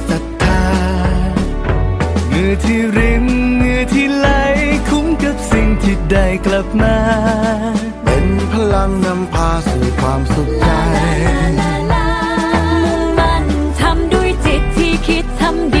่ือที่ริมเหงื่อที่ไหลคุ้มกับสิ่งที่ได้กลับมา เป็นพลังนำพาสู่ความสุขใจมุ่งมั่นทำด้วยจิตที่คิดทำดี